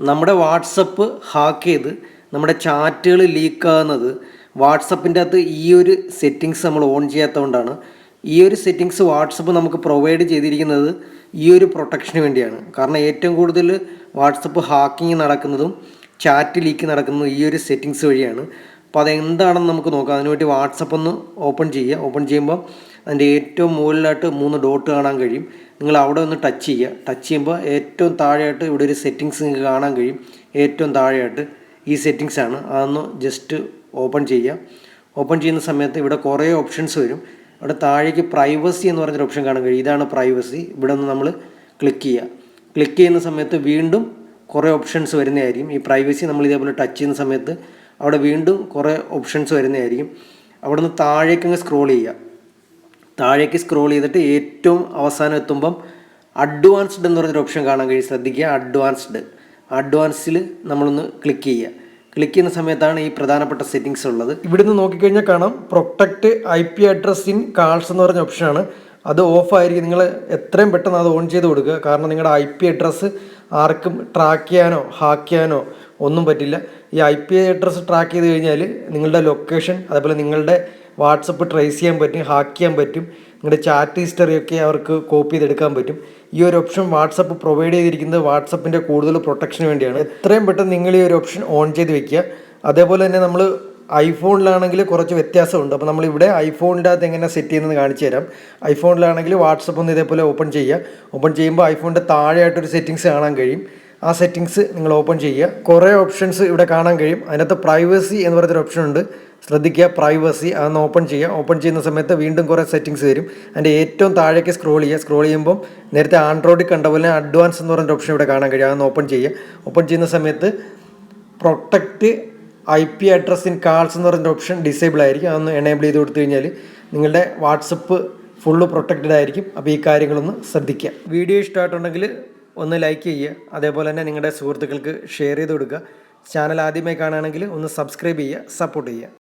നമ്മുടെ WhatsApp hack ചെയ്ത് നമ്മുടെ ചാറ്റുകൾ ലീക്കാകുന്നത് വാട്സപ്പിന്റെ അകത്ത് ഈ ഒരു സെറ്റിങ്സ് നമ്മൾ ഓൺ ചെയ്യാത്തതുകൊണ്ടാണ്. ഈ ഒരു സെറ്റിങ്സ് വാട്സപ്പ് നമുക്ക് പ്രൊവൈഡ് ചെയ്തിരിക്കുന്നത് ഈ ഒരു പ്രൊട്ടക്ഷന് വേണ്ടിയാണ്. കാരണം ഏറ്റവും കൂടുതൽ വാട്സപ്പ് ഹാക്കിങ് നടക്കുന്നതും ചാറ്റ് ലീക്ക് നടക്കുന്നതും ഈ ഒരു സെറ്റിങ്സ് വഴിയാണ്. അപ്പോൾ അതെന്താണെന്ന് നമുക്ക് നോക്കാം. അതിനുവേണ്ടി വാട്സപ്പ് ഒന്ന് ഓപ്പൺ ചെയ്യുക. ഓപ്പൺ ചെയ്യുമ്പോൾ അതിന്റെ ഏറ്റവും മുകളിലായിട്ട് മൂന്ന് ഡോട്ട് കാണാൻ കഴിയും. നിങ്ങൾ അവിടെ ഒന്ന് ടച്ച് ചെയ്യുക. ടച്ച് ചെയ്യുമ്പോൾ ഏറ്റവും താഴെയായിട്ട് ഇവിടെ ഒരു സെറ്റിങ്സ് നിങ്ങൾക്ക് കാണാൻ കഴിയും. ഏറ്റവും താഴെയായിട്ട് ഈ സെറ്റിങ്സ് ആണ്. അതൊന്ന് ജസ്റ്റ് ഓപ്പൺ ചെയ്യുക. ഓപ്പൺ ചെയ്യുന്ന സമയത്ത് ഇവിടെ കുറേ ഓപ്ഷൻസ് വരും. അവിടെ താഴേക്ക് പ്രൈവസി എന്ന് പറഞ്ഞൊരു ഓപ്ഷൻ കാണാൻ കഴിയും. ഇതാണ് പ്രൈവസി. ഇവിടെ നിന്ന് നമ്മൾ ക്ലിക്ക് ചെയ്യുക. ക്ലിക്ക് ചെയ്യുന്ന സമയത്ത് വീണ്ടും കുറേ ഓപ്ഷൻസ് വരുന്നതായിരിക്കും. ഈ പ്രൈവസി നമ്മൾ ഇതേപോലെ ടച്ച് ചെയ്യുന്ന സമയത്ത് അവിടെ വീണ്ടും കുറേ ഓപ്ഷൻസ് വരുന്നതായിരിക്കും. അവിടെ നിന്ന് താഴേക്ക് അങ്ങ് സ്ക്രോൾ ചെയ്യുക. താഴേക്ക് സ്ക്രോൾ ചെയ്തിട്ട് ഏറ്റവും അവസാനം എത്തുമ്പം അഡ്വാൻസ്ഡ് എന്ന് പറഞ്ഞൊരു ഓപ്ഷൻ കാണാൻ കഴിയും. ശ്രദ്ധിക്കുക അഡ്വാൻസ്ഡ് അഡ്വാൻസിൽ നമ്മളൊന്ന് ക്ലിക്ക് ചെയ്യുക. ക്ലിക്ക് ചെയ്യുന്ന സമയത്താണ് ഈ പ്രധാനപ്പെട്ട സെറ്റിങ്സ് ഉള്ളത്. ഇവിടുന്ന് നോക്കിക്കഴിഞ്ഞാൽ കാണാം protect I P address in calls എന്ന് പറഞ്ഞ ഓപ്ഷനാണ് അത് ഓഫ് ആയിരിക്കും. നിങ്ങൾ എത്രയും പെട്ടെന്ന് അത് ഓൺ ചെയ്ത് കൊടുക്കുക. കാരണം നിങ്ങളുടെ ഐ പി അഡ്രസ്സ് ആർക്കും ട്രാക്ക് ചെയ്യാനോ ഹാക്ക് ചെയ്യാനോ ഒന്നും പറ്റില്ല. ഈ ഐ പി അഡ്രസ്സ് ട്രാക്ക് ചെയ്ത് കഴിഞ്ഞാൽ നിങ്ങളുടെ ലൊക്കേഷൻ അതേപോലെ നിങ്ങളുടെ വാട്സപ്പ് ട്രേസ് ചെയ്യാൻ പറ്റും ഹാക്ക് ചെയ്യാൻ പറ്റും നിങ്ങളുടെ ചാറ്റ് ഹിസ്റ്ററി ഒക്കെ അവർക്ക് കോപ്പി ചെയ്തെടുക്കാൻ പറ്റും. ഈ ഒരു ഓപ്ഷൻ വാട്സപ്പ് പ്രൊവൈഡ് ചെയ്തിരിക്കുന്നത് വാട്സപ്പിന്റെ കൂടുതൽ പ്രൊട്ടക്ഷന് വേണ്ടിയാണ്. എത്രയും പെട്ടെന്ന് നിങ്ങൾ ഈ ഒരു ഓപ്ഷൻ ഓൺ ചെയ്ത് വെക്കുക. അതേപോലെ തന്നെ നമ്മൾ ഐഫോണിലാണെങ്കിൽ കുറച്ച് വ്യത്യാസമുണ്ട്. അപ്പോൾ നമ്മളിവിടെ ഐഫോണിന്റെ അകത്ത് എങ്ങനെ സെറ്റ് ചെയ്യുന്നത് കാണിച്ചു തരാം. ഐഫോണിലാണെങ്കിൽ വാട്സപ്പ് ഒന്ന് ഇതേപോലെ ഓപ്പൺ ചെയ്യുക. ഓപ്പൺ ചെയ്യുമ്പോൾ ഐഫോണിന്റെ താഴെയായിട്ടൊരു സെറ്റിങ്സ് കാണാൻ കഴിയും. ആ സെറ്റിങ്സ് നിങ്ങൾ ഓപ്പൺ ചെയ്യുക. കുറേ ഓപ്ഷൻസ് ഇവിടെ കാണാൻ കഴിയും. അതിനകത്ത് പ്രൈവസി എന്ന് പറയുന്നൊരു ഓപ്ഷൻ ഉണ്ട്. ശ്രദ്ധിക്കുക പ്രൈവസി. അതൊന്ന് ഓപ്പൺ ചെയ്യുക. ഓപ്പൺ ചെയ്യുന്ന സമയത്ത് വീണ്ടും കുറേ സെറ്റിങ്സ് വരും. അതിന്റെ ഏറ്റവും താഴേക്ക് സ്ക്രോൾ ചെയ്യുക. സ്ക്രോൾ ചെയ്യുമ്പോൾ നേരത്തെ ആൻഡ്രോയിഡിൽ കണ്ട പോലെ അഡ്വാൻസ് എന്ന് പറഞ്ഞൊരു ഓപ്ഷൻ ഇവിടെ കാണാൻ കഴിയും. അതൊന്ന് ഓപ്പൺ ചെയ്യുക. ഓപ്പൺ ചെയ്യുന്ന സമയത്ത് protect I P address in calls എന്ന് പറയുന്ന ഓപ്ഷൻ ഡിസേബിൾ ആയിരിക്കും. അതൊന്ന് എനേബിൾ ചെയ്ത് കൊടുത്തു കഴിഞ്ഞാൽ നിങ്ങളുടെ വാട്സപ്പ് ഫുള്ള് പ്രൊട്ടക്റ്റഡ് ആയിരിക്കും. അപ്പോൾ ഈ കാര്യങ്ങളൊന്ന് ശ്രദ്ധിക്കുക. വീഡിയോ ഇഷ്ടമായിട്ടുണ്ടെങ്കിൽ ഒന്ന് ലൈക്ക് ചെയ്യുക. അതേപോലെ തന്നെ നിങ്ങളുടെ സുഹൃത്തുക്കൾക്ക് ഷെയർ ചെയ്ത് കൊടുക്കുക. ചാനൽ ആദ്യമായി കാണുകയാണെങ്കിൽ ഒന്ന് സബ്സ്ക്രൈബ് ചെയ്യുക സപ്പോർട്ട് ചെയ്യുക.